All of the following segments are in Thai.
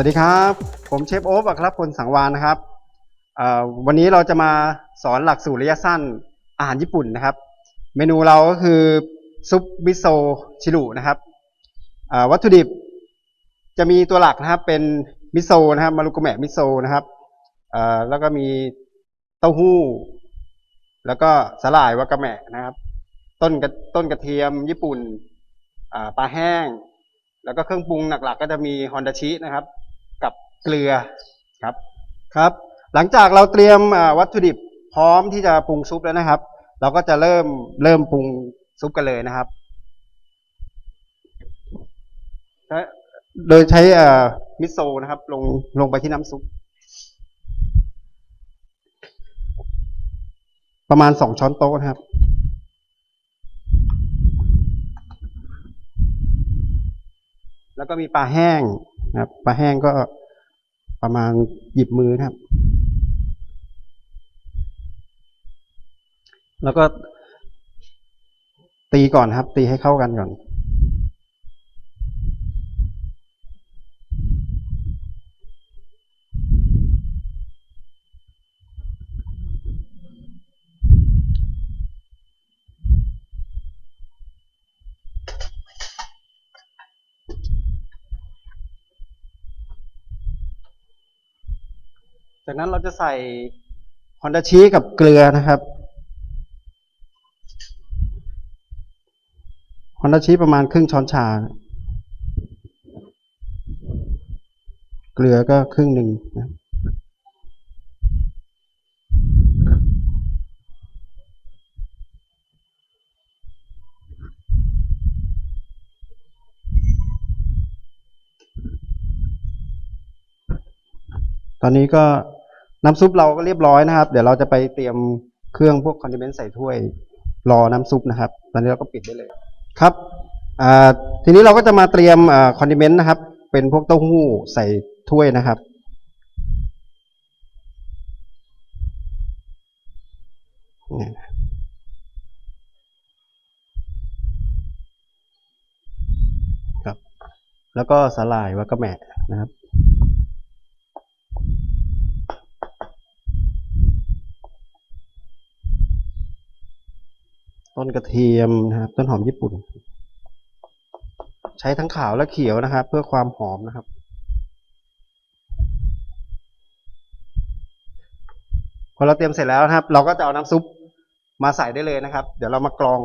วัสดีครับ ผมเชฟโอ๊บอัครพลสังวานนะครับวันนี้เราจะมาสอนหลักสูตรระยะสั้นอาหารญี่ปุ่นนะครับ เมนูเราก็คือซุปมิโซะชิรุนะครับวัตถุดิบจะมีตัวหลักนะครับเป็นมิโซะนะครับมารุกเมะมิโซะนะครับแล้วก็มีเต้าหู้ แล้วก็สาหร่ายวากาเมะนะครับ ต้นกระต้นกระเทียมญี่ปุ่นปลาแห้ง แล้วก็เครื่องปรุงหลักๆ ก็จะมีฮอนดาชินะครับ เกลือครับครับ หลังจากเราเตรียมอ่าวัตถุดิบพร้อมที่จะปรุงซุปแล้วนะครับ เราก็จะเริ่มเริ่มปรุงซุปกันเลยนะครับและโดยใช้อ่ามิโซะนะครับ ลงลงไปที่น้ำซุป ประมาณสองช้อนโต๊ะนะครับแล้วก็มีปลาแห้งนะครับปลาแห้งก็ ประมาณหยิบมือครับ แล้วก็ตีก่อนครับ ตีให้เข้ากันก่อน จากนั้นเราจะใส่ฮอนดาชีกับเกลือนะครับฮอนดาชีประมาณครึ่งช้อนชา เกลือก็ครึ่งหนึ่งนะตอนนี้ก็ น้ำซุปเราก็เรียบร้อยนะครับ เดี๋ยวเราจะไปเตรียมเครื่องพวกคอนดิเมนต์ใส่ถ้วยรอน้ำซุปนะครับ ตอนนี้เราก็ปิดได้เลยครับทีนี้เราก็จะมาเตรียมคอนดิเมนต์นะครับ เป็นพวกเต้าหู้ใส่ถ้วยนะครับเนี่ยครับ แล้วก็สาหร่ายวากาแมะนะครับ ต้นกระเทียมนะครับ ต้นหอมญี่ปุ่น ใช้ทั้งขาวและเขียวนะครับ เพื่อความหอมนะครับ พอเราเตรียมเสร็จแล้วนะครับ เราก็จะเอาน้ำซุปมาใส่ได้เลยนะครับ เดี๋ยวเรามากรอง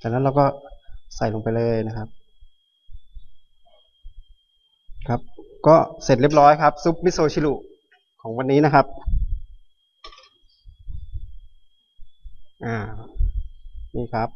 จากนั้นเราก็ใส่ลงไปเลยนะครับ ครับ ก็เสร็จเรียบร้อยครับ ซุปมิโซชิรุของวันนี้นะครับ อ่า นี่ครับ